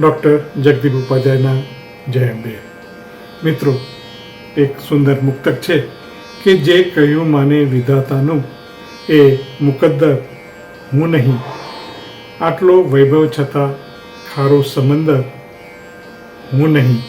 Doctor Jagdeep ઉપાધ્યાયના જય અંબે. મિત્રો, એક સુંદર મુક્તક છે કે જે કહ્યું માને વિધાતાનું, એ મુકદ્દર, હું નહીં. આટલો વૈભવ છતાં ખારો સમંદર, હું નહીં.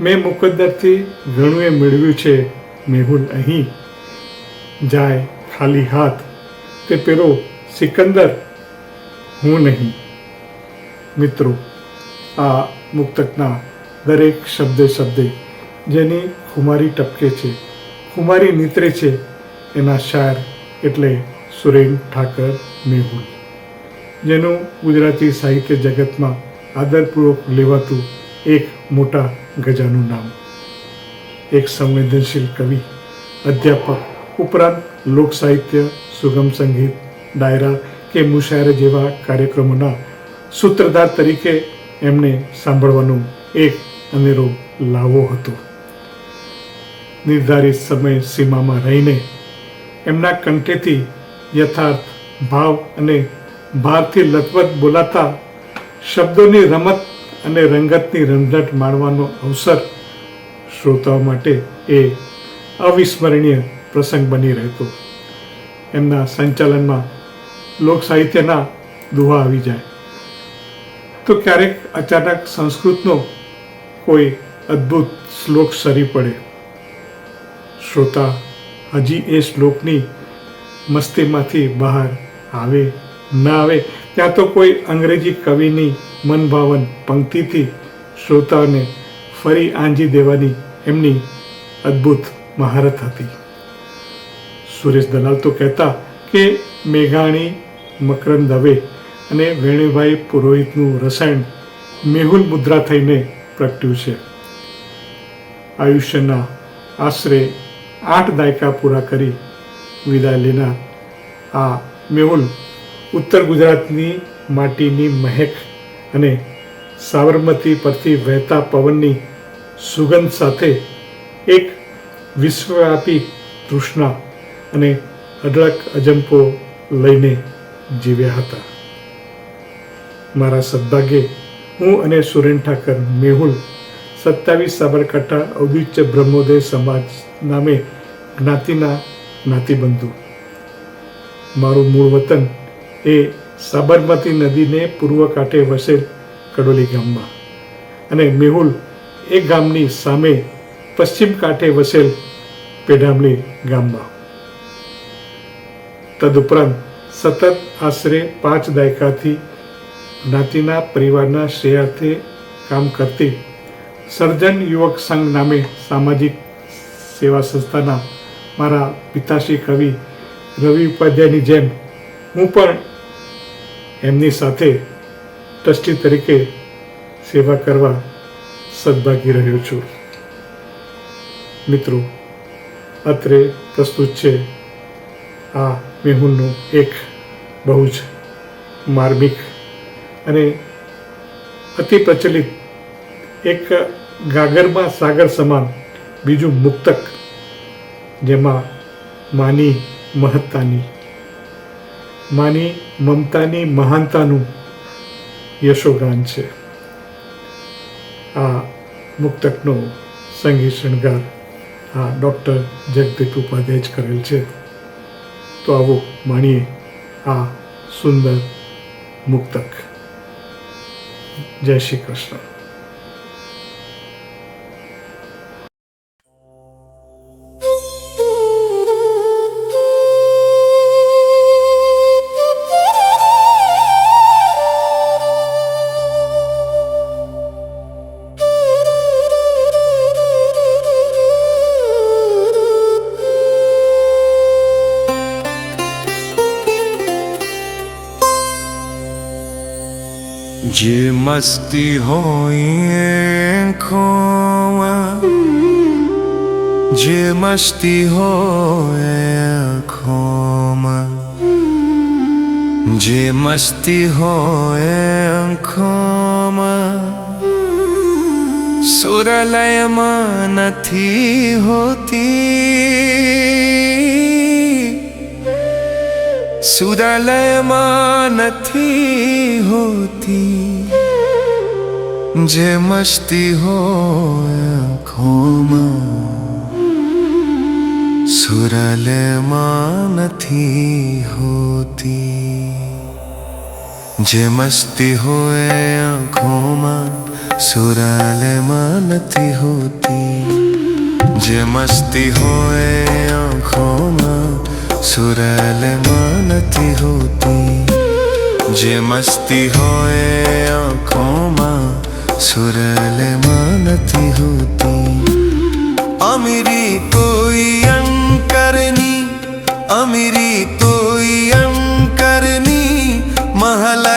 મેં મુકદ્દરથી ઘણું મેળવ્યું છે, મેહુલ અહીં. જાય ખાલી હાથ, તે પેલો સિકંદર, હું નહીં. મિત્રો આ મુક્તકના દરેક શબ્દે શબ્દે જેની ખુમારી ટપકે છે, ખુમારી નીતરે છે, એના શાયર એટલે સુરેન ઠાકર મેહુલ, જેનું ગુજરાતી સાહિત્ય જગતમાં આદરપૂર્વક લેવાતું એક મોટા ગજાનું નામ. એક સંવેદનશીલ કવિ, અધ્યાપક, ઉપરાંત લોક સાહિત્ય, સુગમ સંગીત, ડાયરા કે મુશાયરા જેવા કાર્યક્રમોના સૂત્રધાર તરીકે એમને સાંભળવાનું એક અનેરો લાવો હતો. નિર્ધારિત સમય સીમામાં રહીને એમના કંઠેથી યથાર્થ ભાવ અને ભારથી લથવત બોલાતા શબ્દોની રમત અને રંગતની રંધટ માણવાનો અવસર શ્રોતાઓ માટે એ અવિસ્મરણીય પ્રસંગ બની રહેતો. એમના સંચાલનમાં લોક સાહિત્યના દુહા આવી જાય. તો ક્યારેક અચાનક સંસ્કૃતનો કોઈ અદ્ભુત શ્લોક સરી પડે. શ્રોતા હજી એ શ્લોકની મસ્તીમાંથી બહાર આવે, ના આવે, ત્યાં તો કોઈ અંગ્રેજી કવિની મનભાવન પંક્તિથી શ્રોતાઓને ફરી આંજી દેવાની એમની અદ્ભુત મહારત હતી. સુરેશ દલાલ તો કહેતા કે, મેઘાણી, મકરંદ દવે અને વેણુભાઈ પુરોહિતનું રસાયણ મેહુલ મુદ્રા થઈને પ્રગટ્યું છે. આયુષ્યના આશરે આઠ દાયકા પૂરા કરી વિદાય લેનાર આ મેહુલ ઉત્તર ગુજરાતની માટીની મહેક અને સાબરમતી પરથી વહેતા પવનની સુગંધ સાથે એક વિશ્વવ્યાપી તૃષ્ણા અને અઢળક અજંપો લઈને જીવ્યા હતા. મારા સદભાગ્યે હું અને સુરેન ઠાકર મેહુલ સત્તાવીસ સાબરકાંઠા ઔદિત્ય બ્રહ્મોદય સમાજ નામે જ્ઞાતિના જ્ઞાતિબંધુ. મારું મૂળ વતન એ સાબરમતી નદીને પૂર્વ કાંઠે વસેલ કડોલી ગામમાં અને મેહુલ એ ગામની સામે પશ્ચિમ કાંઠે વસેલ પેઢામલી ગામમાં. તદુપરાંત સતત આશરે પાંચ દાયકાથી જ્ઞાતિના પરિવારના શ્રેયાર્થે કામ કરતી સર્જન યુવક સંઘ નામે સામાજિક સેવા સંસ્થાના મારા પિતાશ્રી કવિ રવિ ઉપાધ્યાયની જેમ હું પણ એમની સાથે ટ્રસ્ટી તરીકે સેવા કરવા સદભાગી રહ્યો છું. મિત્રો, અત્રે પ્રસ્તુત છે આ મેહુલનું એક બહુ જ માર્મિક અને અતિ પ્રચલિત એક ગાગરમાં સાગર સમાન, બીજું મુક્તક, જેમાં માની મહત્તાની, માની મમતાની મહાનતાનું યશોગાન છે. આ મુક્તકનો સંગીત શણગાર આ ડૉક્ટર જગદીપ ઉપાધ્યાય જ કરેલ છે. તો આવો માણીએ આ સુંદર મુક્તક. જય શ્રી કૃષ્ણ. ये मस्ती हो मस्ती हो खोमा जे मस्ती हो खोमा सुरलय नथि होती। સુરાલયમાં નથી હોતી જે મસ્તી હોય આંખોમાં સુરલેમાં નથી હોતી જે મસ્તી હોય આંખોમાં સુરાલયમાં નથી હોતી જે મસ્તી હોય આંખોમાં સુરાલેમાં નથી હોતી જે મસ્તી હોય આંખોમાં સુરલેમાં નથી હોતી અમીરી કોઈ અંકરની અમીરી કોઈ અંકરની મહાલયમાં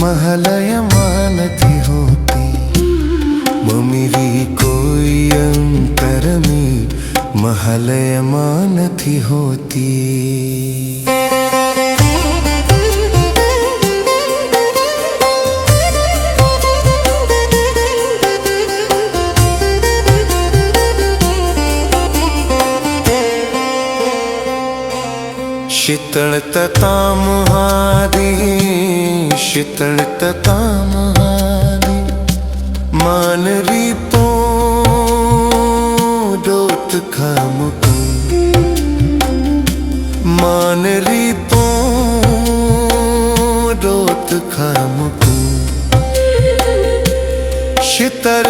મહાલયમાં નથી હોતી મમીરી કોઈ અંતરની મહાલયમાં નથી હોતી शीतलतता मुहारी शीतलतता मुहारी मान रीपो डोत खाम मान रीपो डोत खाम शीतल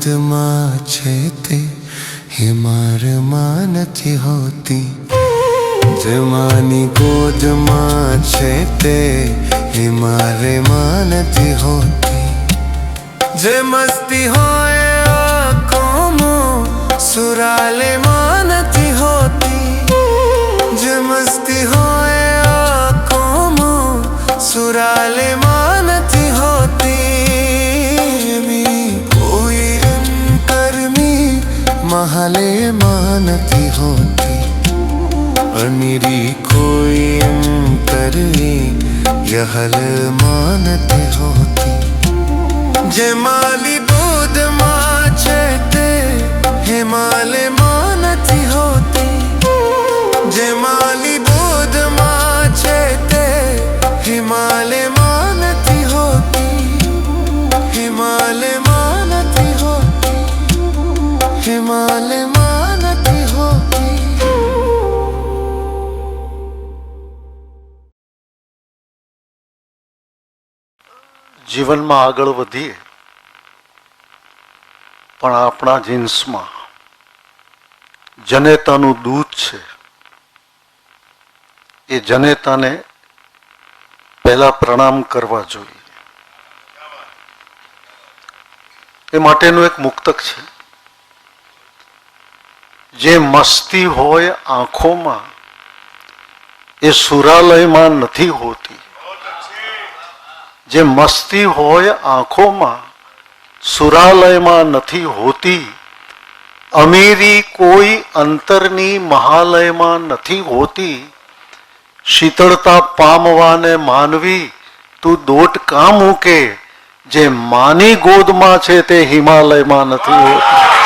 ગોદમાં છે તે હિમાર માનથી હોતી. જમાની માની ગોદમાં છે તે હિમારે માનથી હોતી. જે મસ્તી હોય આંખોમાં સુરાલે નથી હોતી. જે મસ્તી હોય મહાલે નથી હોતી અમીરી કોઈ અંતરવી યહલ માનતી હોતી જે માલી બોધમાં છે તે હિમાલયમાં નથી હોતી જે માલી બોધમાં છે તે હિમાલયમાં જીવનમાં આગળ વધીએ પણ આપણા જીન્સમાં જનેતાનું દૂધ છે એ જનેતાને પહેલા પ્રણામ કરવા જોઈએ એ માટેનું એક મુક્તક છે જે મસ્તી હોય આંખોમાં, એ સુરાલયમાં નથી હોતી. જે મસ્તી હોય આંખોમાં, સુરાલયમાં નથી હોતી. અમીરી કોઈ અંતરની મહાલયમાં નથી હોતી. શીતળતા પામવાને માનવી તું દોટ કામ મૂકે? જે માની ગોદમાં છે તે હિમાલયમાં નથી હોતી.